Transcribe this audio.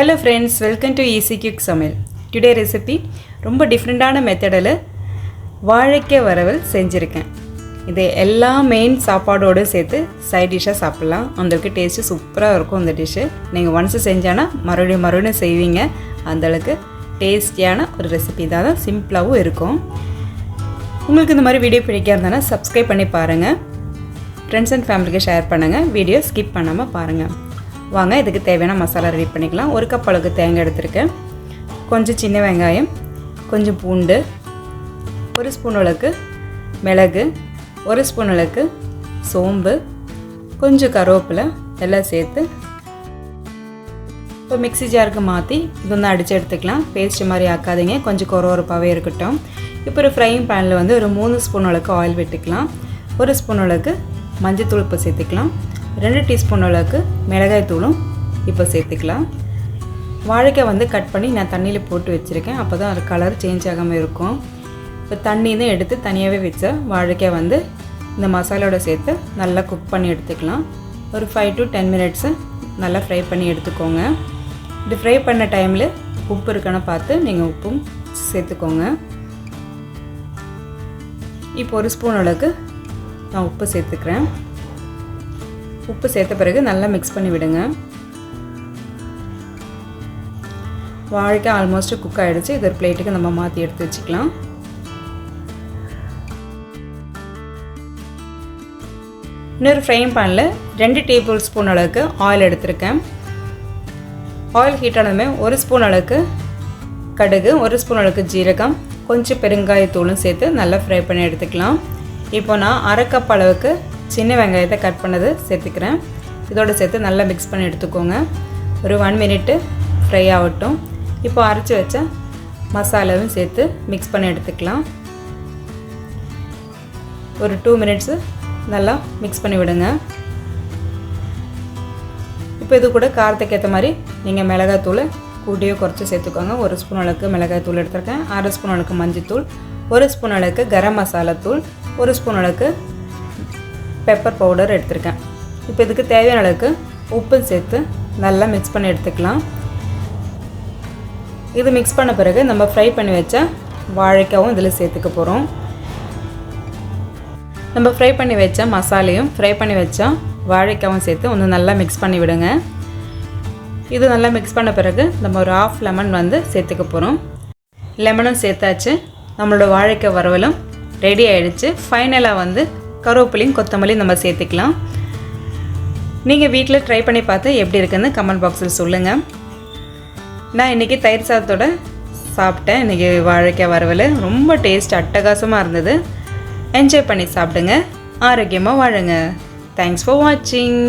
Hello friends welcome to easy cook சமையல் today recipe ரொம்ப டிஃப்ரெண்ட்டான மெத்தடில் வாழைக்காய் வரவல் செஞ்சுருக்கேன். இது எல்லா மெயின் சாப்பாடோடு சேர்த்து சைட் டிஷ்ஷாக சாப்பிட்லாம். அந்தளவுக்கு டேஸ்ட்டு சூப்பராக இருக்கும் அந்த டிஷ்ஷு நீங்கள் ஒன்ஸு செஞ்சானா மறுபடியும் மறுபடியும் செய்வீங்க. அந்தளவுக்கு டேஸ்டியான ஒரு ரெசிபி தான் சிம்பிளாகவும் இருக்கும். உங்களுக்கு இந்த மாதிரி வீடியோ பிடிக்க இருந்தானா சப்ஸ்கிரைப் பண்ணி பாருங்கள் ஃப்ரெண்ட்ஸ் அண்ட் ஃபேமிலிக்கு ஷேர் பண்ணுங்கள் வீடியோ ஸ்கிப் பண்ணாமல் பாருங்கள் வாங்க இதுக்கு தேவையான மசாலா ரெடி பண்ணிக்கலாம். ஒரு கப் அளவுக்கு தேங்காய் எடுத்திருக்கேன். கொஞ்சம் சின்ன வெங்காயம் கொஞ்சம் பூண்டு ஒரு ஸ்பூன் அளவுக்கு மிளகு ஒரு ஸ்பூன் அளவுக்கு சோம்பு கொஞ்சம் கருவேப்பிலை எல்லாம் சேர்த்து இப்போ மிக்ஸி ஜாருக்கு மாற்றி இது வந்து அடித்து எடுத்துக்கலாம். பேஸ்ட் மாதிரி ஆக்காதீங்க. கொஞ்சம் கொரவரப்பாகவே இருக்கட்டும். இப்போ ஒரு ஃப்ரையிங் பேனில் வந்து ஒரு மூணு ஸ்பூன் அளவுக்கு ஆயில் விட்டுக்கலாம். ஒரு ஸ்பூன் அளவுக்கு மஞ்சத்தூள் இப்போ சேர்த்துக்கலாம். ரெண்டு டீஸ்பூன் அளவுக்கு மிளகாய் தூளும் இப்போ சேர்த்துக்கலாம். வாழைக்காய் வந்து கட் பண்ணி நான் தண்ணியில் போட்டு வச்சுருக்கேன். அப்போ தான் அது கலர் சேஞ்ச் ஆகாமல் இருக்கும். இப்போ தண்ணின்னு எடுத்து தனியாகவே வச்ச வாழைக்காய் வந்து இந்த மசாலோட சேர்த்து நல்லா குக் பண்ணி எடுத்துக்கலாம். ஒரு ஃபைவ் டு டென் மினிட்ஸு நல்லா ஃப்ரை பண்ணி எடுத்துக்கோங்க. இது ஃப்ரை பண்ண டைமில் உப்பு இருக்கான்னு பார்த்து நீங்கள் உப்பும் சேர்த்துக்கோங்க. இப்போ ஒரு ஸ்பூன் அளவுக்கு நான் உப்பு சேர்த்துக்கிறேன். உப்பு சேர்த்த பிறகு நல்லா மிக்ஸ் பண்ணி விடுங்க. வாழைக்காய் ஆல்மோஸ்ட் குக் ஆகிடுச்சு இது ஒரு பிளேட்டுக்கு நம்ம மாற்றி எடுத்து வச்சுக்கலாம். இன்னொரு ஃப்ரைங் பேனில் ரெண்டு டேபிள் ஸ்பூன் அளவுக்கு ஆயில் எடுத்திருக்கேன். ஆயில் ஹீட் ஆனதுமே ஒரு ஸ்பூன் அளவுக்கு கடுகு ஒரு ஸ்பூன் அளவுக்கு ஜீரகம் கொஞ்சம் பெருங்காயத்தூளும் சேர்த்து நல்லா ஃப்ரை பண்ணி எடுத்துக்கலாம். இப்போ நான் அரை கப் அளவுக்கு சின்ன வெங்காயத்தை கட் பண்ணது சேர்த்துக்கிறேன். இதோடு சேர்த்து நல்லா மிக்ஸ் பண்ணி எடுத்துக்கோங்க. ஒரு ஒன் மினிட்டு ஃப்ரை ஆகட்டும். இப்போ அரைச்சி வச்ச மசாலாவும் சேர்த்து மிக்ஸ் பண்ணி எடுத்துக்கலாம். ஒரு டூ மினிட்ஸு நல்லா மிக்ஸ் பண்ணி விடுங்க. இப்போ இது கூட காரத்துக்கு ஏற்ற மாதிரி நீங்கள் மிளகாத்தூளை கூட்டியோ குறைச்சி சேர்த்துக்கோங்க. ஒரு ஸ்பூன் அளவுக்கு மிளகாய் தூள் எடுத்திருக்கேன். அரை ஸ்பூன் அளவுக்கு மஞ்சத்தூள் ஒரு ஸ்பூன் அளவுக்கு கரம் மசாலா தூள் ஒரு ஸ்பூன் அளவுக்கு பெப்பர் பவுடர் எடுத்திருக்கேன். இப்போ இதுக்கு தேவையான அளவுக்கு உப்பு சேர்த்து நல்லா மிக்ஸ் பண்ணி எடுத்துக்கலாம். இது மிக்ஸ் பண்ண பிறகு நம்ம ஃப்ரை பண்ணி வச்ச வாழைக்காவும் இதில் சேர்த்துக்க போகிறோம் நம்ம ஃப்ரை பண்ணி வச்ச மசாலையும் ஃப்ரை பண்ணி வச்ச வாழைக்காவும் சேர்த்து ஒன்று நல்லா மிக்ஸ் பண்ணி விடுங்க. இது நல்லா மிக்ஸ் பண்ண பிறகு நம்ம ஒரு ஆஃப் லெமன் வந்து சேர்த்துக்க போகிறோம் லெமனும் சேர்த்தாச்சு. நம்மளோட வாழைக்காய் வரவலும் ரெடி ஆகிடுச்சு ஃபைனலாக வந்து கருவேப்பிலையும் கொத்தமல்லியும் நம்ம சேர்த்துக்கலாம். நீங்கள் வீட்டில் ட்ரை பண்ணி பார்த்து எப்படி இருக்குன்னு கமெண்ட் பாக்ஸில் சொல்லுங்கள் நான் இன்றைக்கி தயிர் சாதத்தோட சாப்பிட்டேன். இன்றைக்கி வாழைக்காய் வரவல் ரொம்ப டேஸ்ட் அட்டகாசமாக இருந்தது. என்ஜாய் பண்ணி சாப்பிடுங்க. ஆரோக்கியமாக வாழுங்க. தேங்க்ஸ் ஃபார் வாட்சிங்